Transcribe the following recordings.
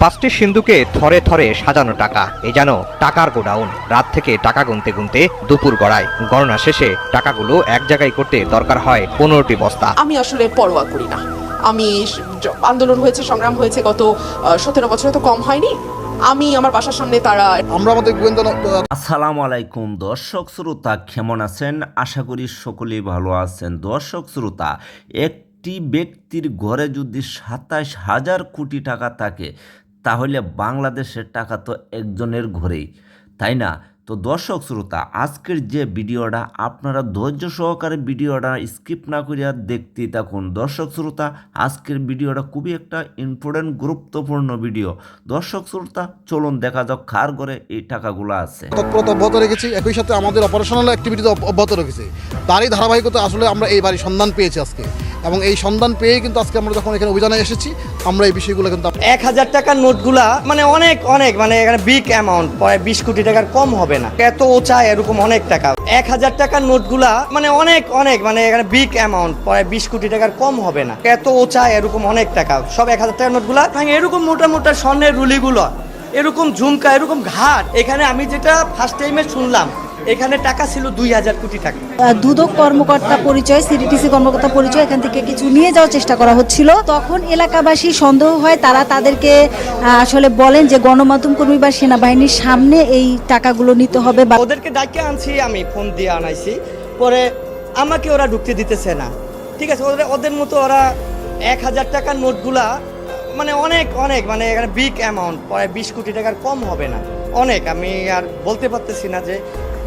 পাঁচটি সিন্ধুকে থরে থরে সাজানো টাকা। এ যেন টাকার গোডাউন। রাত থেকে টাকা গুনতে গুনতে দুপুর গড়ায়। গণনা শেষে টাকাগুলো এক জায়গায় করতে দরকার হয় পনেরোটি বস্তা। আমি আসলে পরোয়া করি না। আমি আন্দোলন হয়েছে সংগ্রাম হয়েছে গত সতেরো বছরে তো কম হয়নি। আমি আমার বাসার সামনে তারা আমরা আমাদের গোয়েন্দা আসসালামু আলাইকুম দর্শক শ্রোতা কেমন আছেন? আশা করি সকলেই ভালো আছেন। দর্শক শ্রোতা একটি ব্যক্তির ঘরে যদি সাতাশ হাজার কোটি টাকা থাকে, তাহলে বাংলাদেশের টাকা তো একজনের ঘরেই, তাই না? তো দর্শক শ্রোতা, আজকের যে ভিডিওটা, আপনারা ধৈর্য সহকারে ভিডিওটা স্কিপ না করিয়া দেখতেই থাকুন। দর্শক শ্রোতা, আজকের ভিডিওটা খুবই একটা ইম্পর্টেন্ট গুরুত্বপূর্ণ ভিডিও। দর্শক শ্রোতা, চলুন দেখা যাক কার ঘরে এই টাকাগুলো আছে। তৎপরতা অব্যাহত রেখেছি, একই সাথে আমাদের অপারেশনাল অ্যাক্টিভিটি অব্যাহত রেখেছি। তারই ধারাবাহিকতা আসলে আমরা এই বাড়ির সন্ধান পেয়েছি আজকে। এবং এই সন্ধান পেয়ে কিন্তু আজকে আমরা যখন এখানে অভিযানে এসেছি আমরা এই বিষয়গুলো কিন্তু এক হাজার টাকার নোটগুলা মানে অনেক অনেক মানে এখানে বিগ অ্যামাউন্ট প্রায় বিশ কোটি টাকার কম হবে না। এত উঁচা এরকম অনেক টাকা। এক হাজার টাকার নোটগুলা মানে অনেক অনেক মানে এখানে বিগ অ্যামাউন্ট প্রায় বিশ কোটি টাকার কম হবে না। এত উঁচা এরকম অনেক টাকা। সব এক হাজার টাকার নোটগুলা এরকম মোটা মোটা স্বর্ণের রুলিগুলো, এরকম ঝুমকা, এরকম ঘাট। এখানে আমি যেটা ফার্স্ট টাইমে শুনলাম এখানে টাকা ছিল দুই হাজার কোটি টাকা। দুদক কর্মকর্তা পরিচয় সিডিটিসি কর্মকর্তা পরিচয় এখান থেকে কিছু নিয়ে যাওয়ার চেষ্টা করা হচ্ছিল। তখন এলাকাবাসী সন্দেহ হয় তারা তাদেরকে আসলে বলেন যে গণমাধ্যম কর্মী বা সেনাবাহিনীর সামনে এই টাকাগুলো নিতে হবে বা ওদেরকে ডাকে আনছি আমি ফোন দিয়ে আনাইছি। পরে আমাকে ওরা ঢুকতে দিতেছে না। ঠিক আছে ওদের ওদের মতো ওরা এক হাজার টাকার নোটগুলা মানে অনেক অনেক মানে এখানে বিগ অ্যামাউন্ট প্রায় বিশ কোটি টাকার কম হবে না। অনেক আমি আর বলতে পারতেছি না যে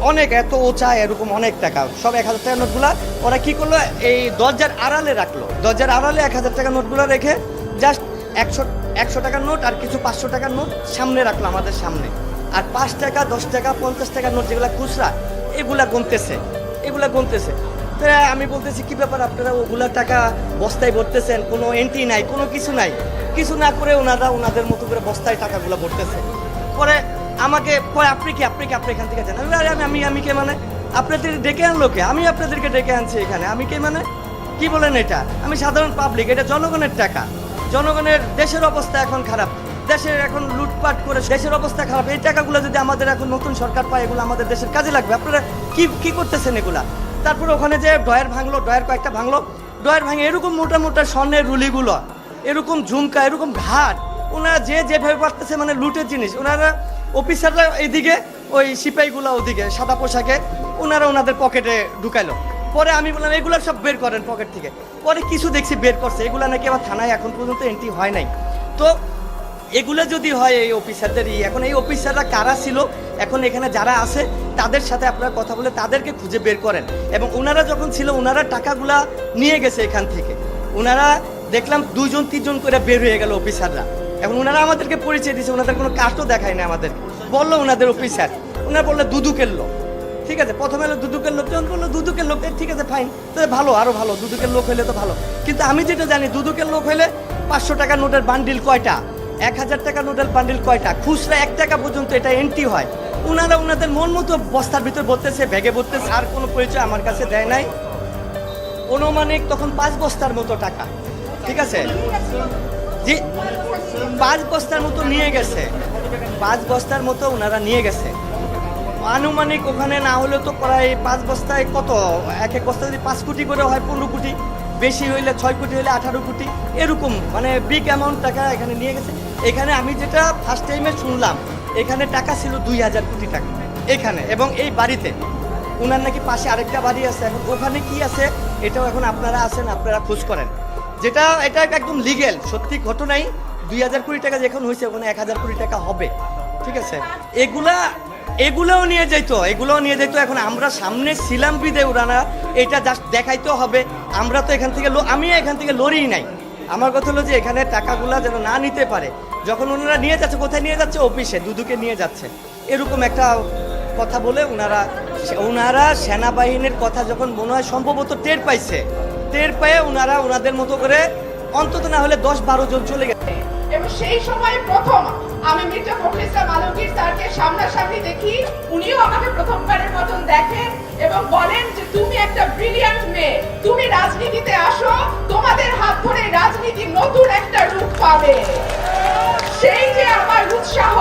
অনেক, এত উঁচা, এরকম অনেক টাকা। সব এক হাজার টাকা নোটগুলা। ওরা কি করল? এই দরজার আড়ালে রাখল। দরজার আড়ালে এক হাজার টাকার নোটগুলো রেখে জাস্ট একশো একশো টাকার নোট আর কিছু পাঁচশো টাকার নোট সামনে রাখল আমাদের সামনে। আর পাঁচ টাকা, দশ টাকা, পঞ্চাশ টাকার নোট যেগুলো খুচরা, এগুলা গুনতেছে। এগুলা গুনতেছে। তো আমি বলতেছি, কি ব্যাপার আপনারা ওগুলা টাকা বস্তায় ভরতেছেন? কোনো এন্ট্রি নাই, কোনো কিছু নাই। কিছু না করে ওনারা ওনাদের মতো করে বস্তায় টাকাগুলো ভরতেছে। পরে আমাকে পরে আপনি কি? আপনি কি? আপনি এখান থেকে জানেন আরে, আমি আমি আমি কে মানে? আপনাদের ডেকে আনলো কে? আমি আপনাদেরকে ডেকে আনছি এখানে। আমি কে মানে? কি বলেন এটা? আমি সাধারণ পাবলিক এটা জনগণের টাকা। জনগণের দেশের অবস্থা এখন খারাপ। দেশের এখন লুটপাট করে দেশের অবস্থা খারাপ। এই টাকাগুলো যদি আমাদের এখন নতুন সরকার পায়, এগুলো আমাদের দেশের কাজে লাগবে। আপনারা কি কি করতেছেন এগুলা? তারপরে ওখানে যে ডয়ের ভাঙলো ডয়ের কয়েকটা ভাঙলো। ডয়ের ভাঙে এরকম মোটা মোটা স্বর্ণের রুলিগুলো, এরকম ঝুমকা, এরকম ঘাট। ওনারা যে যেভাবে পারতেছে মানে লুটের জিনিস। ওনারা অফিসাররা এইদিকে ওই সিপাহীগুলো ওদিকে সাদা পোশাকে ওনারা ওনাদের পকেটে ঢুকাইলো। পরে আমি বললাম এগুলো সব বের করেন পকেট থেকে। পরে কিছু দেখছি বের করছে এগুলো নাকি আবার থানায় এখন পর্যন্ত এন্ট্রি হয় নাই। তো এগুলো যদি হয় এই অফিসারদের ই, এখন এই অফিসাররা কারা ছিল এখন এখানে যারা আছে তাদের সাথে আপনারা কথা বলে তাদেরকে খুঁজে বের করেন। এবং ওনারা যখন ছিল ওনারা টাকাগুলা নিয়ে গেছে এখান থেকে। ওনারা দেখলাম দুজন তিনজন করে বের হয়ে গেল অফিসাররা। এখন ওনারা আমাদেরকে পরিচয় দিয়েছে ওনাদের কোনো কাস্টও দেখায় না আমাদের বলল ওনাদের অফিসার। ওনারা বলল, দুদুকের লোক। ঠিক আছে, প্রথমে এলো দুদুকের লোক, যখন বলল, দুদুকের লোক ঠিক আছে ফাইন তাহলে ভালো, আরও ভালো, দুদুকের লোক হলে তো ভালো। কিন্তু আমি যেটা জানি, দুদুকের লোক হলে পাঁচশো টাকা নোটের বান্ডিল কয়টা? এক হাজার টাকা নোটের বান্ডিল কয়টা? খুচরা এক টাকা পর্যন্ত এটা এন্ট্রি হয়। ওনারা ওনাদের মন মতো বস্তার ভিতর ভরতেছে ব্যাগে ভরতেছে আর কোনো পরিচয় আমার কাছে দেয় নাই। অনুমানিক তখন পাঁচ বস্তার মতো টাকা। ঠিক আছে? জি, পাঁচ বস্তার মতো নিয়ে গেছে। পাঁচ বস্তার মতো ওনারা নিয়ে গেছে। আনুমানিক ওখানে না হলে তো প্রায় পাঁচ বস্তায় কত? এক এক বস্তা যদি পাঁচ কোটি করে হয়, পনেরো কোটি। বেশি হইলে ছয় কোটি হইলে আঠারো কোটি। এরকম মানে বিগ অ্যামাউন্ট টাকা এখানে নিয়ে গেছে। এখানে আমি যেটা ফার্স্ট টাইমে শুনলাম, এখানে টাকা ছিল দুই হাজার কোটি টাকা। এখানে, এবং এই বাড়িতে। ওনার নাকি পাশে আরেকটা বাড়ি আছে। এখন ওখানে কি আছে, এটাও এখন আপনারা আছেন, আপনারা খোঁজ করেন। যেটা, এটা একদম লিগেল সত্যি ঘটনাই। দুই হাজার কোটি টাকা যখন হয়েছে, ওখানে এক হাজার কোটি টাকা হবে। ঠিক আছে? এগুলা, এগুলোও নিয়ে যাইতো, এগুলোও নিয়ে যাইতো। এখন আমরা সামনে ছিলাম বিদে ওরানা এটা জাস্ট দেখাইতে হবে। আমরা তো এখান থেকে আমি এখান থেকে লড়ি নাই। আমার কথা হলো যে এখানে টাকাগুলা যেন না নিতে পারে। যখন ওনারা নিয়ে যাচ্ছে, কোথায় নিয়ে যাচ্ছে? অফিসে, দুদুকে নিয়ে যাচ্ছে। এরকম একটা কথা বলে ওনারা ওনারা সেনাবাহিনীর কথা যখন মনে হয় সম্ভবত টের পাইছে। টের পেয়ে ওনারা ওনাদের মতো করে অন্তত না হলে দশ বারো জন চলে গেছে। এবং সেই সময় প্রথম আমি মির্জা ফখরুল ইসলাম আলমগীর স্যারকে সামনাসামনি দেখি, উনিও আমাকে প্রথমবারের মতন দেখেন এবং বলেন যে, তুমি একটা ব্রিলিয়ান্ট মেয়ে। তুমি রাজনীতিতে আসো, তোমাদের হাত ধরে রাজনীতি নতুন একটা রূপ পাবে। সেই যে আমার উৎসাহ,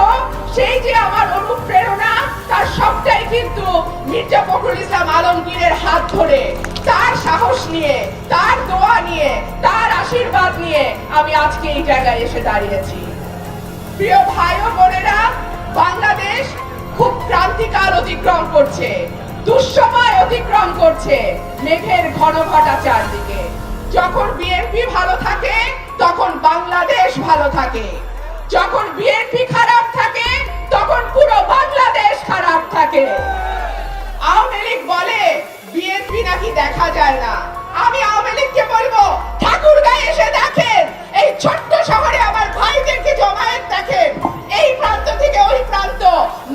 সেই যে আমার অনুপ্রেরণা, তার সবটাই কিন্তু মির্জা ফখরুল ইসলাম আলমগীরের হাত ধরে। তার সাহস নিয়ে, তার দোয়া নিয়ে, তার আশীর্বাদ নিয়ে আমি আজকে এই জায়গায় এসে দাঁড়িয়েছি। প্রিয় ভাই ও বোনেরা, বাংলাদেশ খুব ক্রান্তিকাল অতিক্রম করছে, দুঃসময় অতিক্রম করছে মেঘের ঘন ঘটা চারদিকে। যখন বিএনপি ভালো থাকে, তখন বাংলাদেশ ভালো থাকে। যখন বিএনপি খারাপ থাকে, তখন পুরো বাংলাদেশ খারাপ থাকে আওয়ামী লীগ বলে বিএনপি নাকি দেখা যায় না। আমি আওয়ামী লীগকে বলব, ঠাকুর গায়ে এসে দেখেন, এই ছোট্ট শহরে আমার ভাইদেরকে জমায়েত দেখেন। এই প্রান্ত থেকে ওই প্রান্ত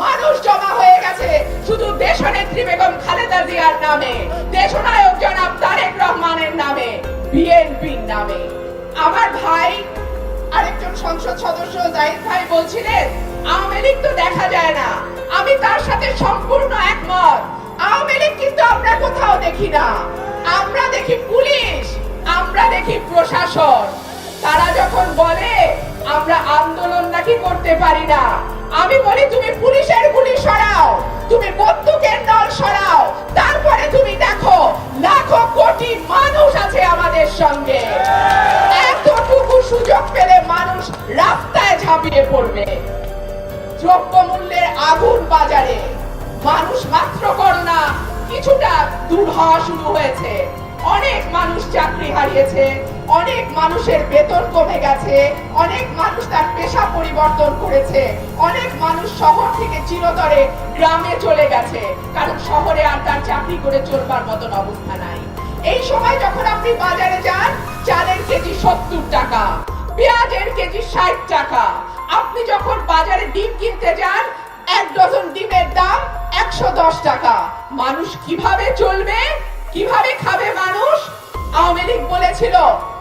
মানুষ জমা হয়ে গেছে, শুধু দেশনেত্রী বেগম খালেদা জিয়ার নামে। দেশনায়ক জনাব তারেক রহমানের নামে, বিএনপির নামে। আমার ভাই, আরেকজন সংসদ সদস্য জাহিদ ভাই বলছিলেন, আওয়ামী লীগ তো দেখা যায় না। আমি তার সাথে সম্পূর্ণ একমত। কিন্তু আমরা কোথাও দেখি না। আমরা দেখি পুলিশ, আমরা দেখি প্রশাসন। তারা যখন বলে, আমরা আন্দোলন নাকি করতে পারি না। আমি বলি, তুমি পুলিশের কিছুটা শুরু হয়েছে। অনেক মানুষ চাকরি হারিয়েছে, অনেক মানুষের বেতন কমে গেছে, অনেক মানুষ তার পেশা পরিবর্তন করেছে, অনেক মানুষ শহর থেকে চিরতরে গ্রামে চলে গেছে, কারণ শহরে আর তার চাকরি করে চলবার মতন অবস্থা নাই। এই সময় যখন আপনি বাজারে যান, চালের কেজি সত্তর টাকা, পেঁয়াজের কেজি ষাট টাকা। আপনি যখন বাজারে ডিম কিনতে যান, এক ডজন ডিমের দাম একশো দশ টাকা। মানুষ কীভাবে চলবে? কীভাবে খাবে মানুষ? আওয়ামী লীগ বলেছিল,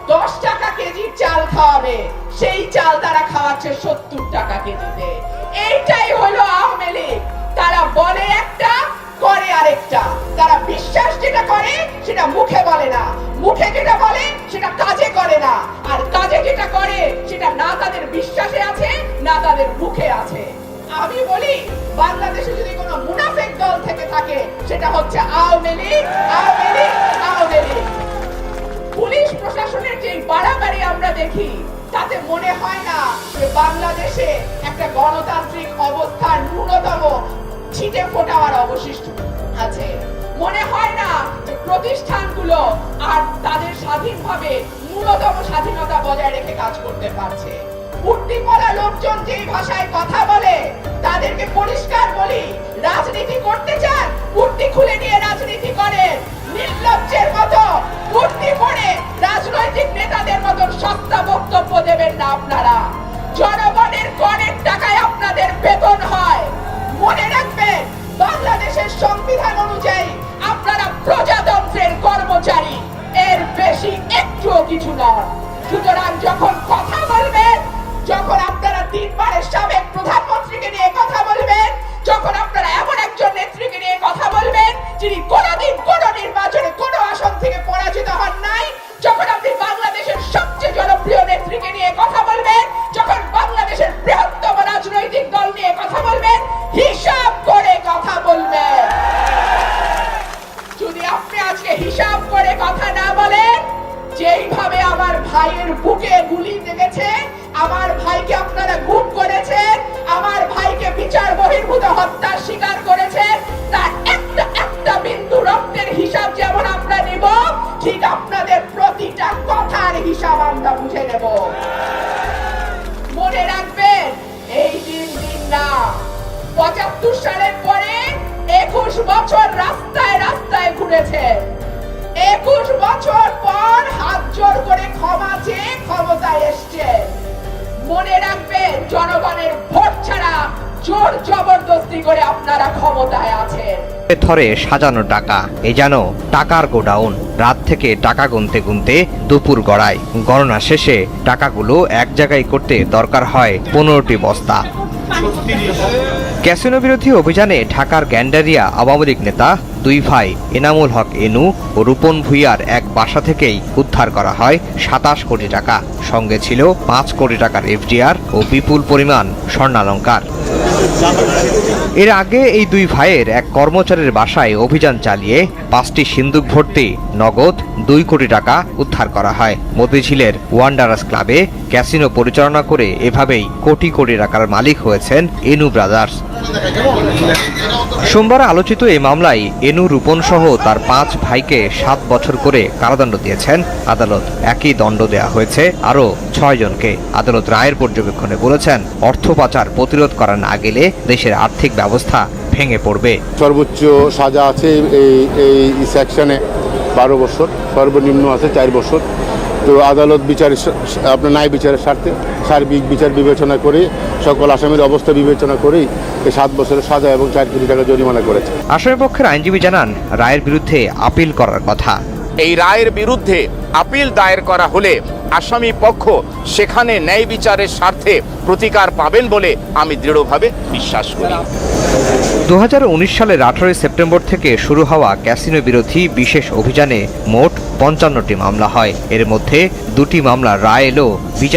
দশ টাকা কেজির চাল খাওয়াবে। সেই চাল তারা খাওয়াচ্ছে সত্তর টাকা কেজিতে। এইটাই হলো আওয়ামী লীগ। তারা বলে একটা, করে আরেকটা। তারা বিশ্বাস যেটা করে, সেটা মুখে বলে না। মুখে যেটা বলে, সেটা কাজে করে না। আর কাজে যেটা করে, সেটা না তাদের বিশ্বাসে আছে, না তাদের মুখে আছে। আমি বলি, বাংলাদেশে সেটা হচ্ছে Awami League Awami League Awami League. Police প্রশাসনের যে বাড়াবাড়ি আমরা দেখি, তাতে মনে হয় না যে বাংলাদেশে একটা গণতান্ত্রিক অবস্থার ন্যূনতম ছিটে ফোটাবার অবশিষ্ট আছে। মনে হয় না যে প্রতিষ্ঠানগুলো আর তাদের স্বাধীনভাবে ন্যূনতম স্বাধীনতা বজায় রেখে কাজ করতে পারছে। কুর্তি পরা লোকজন যেই ভাষায় কথা বলে, তাদেরকে পরিষ্কার বলি খুলে নিয়ে রাজনীতি করেন নির্লজ্জের মতো কুর্তি পরে রাজনৈতিক নেতাদের মতন সস্তা বক্তব্য দেবেন না আপনারা। জনগণের করের টাকায় আপনাদের বেতন হয়। মনে রাখবেন, বাংলাদেশের সংবিধান অনুযায়ী আপনারা প্রজাতন্ত্রের কর্মচারী। এর বেশি একটুও কিছু নয় সুতরাং যখন কথা বলবেন, যখন আপনারা তিনবারের সাবেক প্রধানমন্ত্রীকে নিয়ে কথা বলবেন, যখন যিনি কোনোদিন কোন নির্বাচনে কোন আসন থেকে পরাজিত হন নাই। যখন বছর রাস্তায় রাস্তায় ঘুরেছে। একুশ বছর পর হাত জোর করে ক্ষমা চেয়ে ক্ষমতায় এসছে। মনে রাখবেন জনগণের ভোট ছাড়া জোর জবরদস্তি করে আপনারা ক্ষমতায় আছেন। থরে সাজানো টাকা, এ যেন টাকার গোডাউন। রাত থেকে টাকা গুনতে গুনতে দুপুর গড়ায়। গণনা শেষে টাকাগুলো এক জায়গায় করতে দরকার হয় পনেরোটি বস্তা। ক্যাসিনো বিরোধী অভিযানে ঢাকার গ্যান্ডারিয়া আওয়ামী লীগ নেতা দুই ভাই, এনামুল হক এনু ও রূপন ভুইয়ার এক বাসা থেকেই উদ্ধার করা হয় সাতাশ কোটি টাকা। সঙ্গে ছিল পাঁচ কোটি টাকার এফডিআর ও বিপুল পরিমাণ স্বর্ণালঙ্কার। এর আগে এই দুই ভাইয়ের এক কর্মচারীর বাসায় অভিযান চালিয়ে পাঁচটি সিন্দুক ভর্তি নগদ দুই কোটি টাকা উদ্ধার করা হয়। মতিঝিলের ওয়ান্ডারাস ক্লাবে ক্যাসিনো পরিচালনা করে এভাবেই কোটি কোটি টাকার মালিক হয়েছেন এনু ব্রাদার্স। সোমবার আলোচিত এই মামলায় এনু রূপন সহ তার পাঁচ ভাইকে সাত বছর করে কারাদণ্ড দিয়েছেন। আদালত একই দণ্ড দেয়া হয়েছে। আরও ছয় জনকে আদালত রায়ের পর্যবেক্ষণে বলেছেন, অর্থ পাচার প্রতিরোধ করা না গেলে দেশের আর্থিক ব্যবস্থা ভেঙে পড়বে। সর্বোচ্চ সাজা আছে এই এই সেকশনে বারো বছর, সর্বনিম্ন আছে চার বছর। তো আদালত বিচার আপনার ন্যায় বিচারের স্বার্থে সার্বিক বিচার বিবেচনা করে সকল আসামির অবস্থা বিবেচনা করেই এই সাত বছরের সাজা এবং চার কোটি টাকা জরিমানা করেছে। আসামি পক্ষের আইনজীবী জানান রায়ের বিরুদ্ধে আপিল করার কথা। এই রায়ের বিরুদ্ধে আপিল দায়ের করা হলে আসামি পক্ষ সেখানে ন্যায় বিচারের স্বার্থে প্রতিকার পাবেন বলে আমি দৃঢ়ভাবে বিশ্বাস করি। দু হাজার উনিশ সালের আঠারোই সেপ্টেম্বর থেকে শুরু হওয়া ক্যাসিনো বিরোধী বিশেষ অভিযানে মোট পঞ্চান্নটি মামলা হয়। এর মধ্যে দুটি মামলা রায় এলো বিচার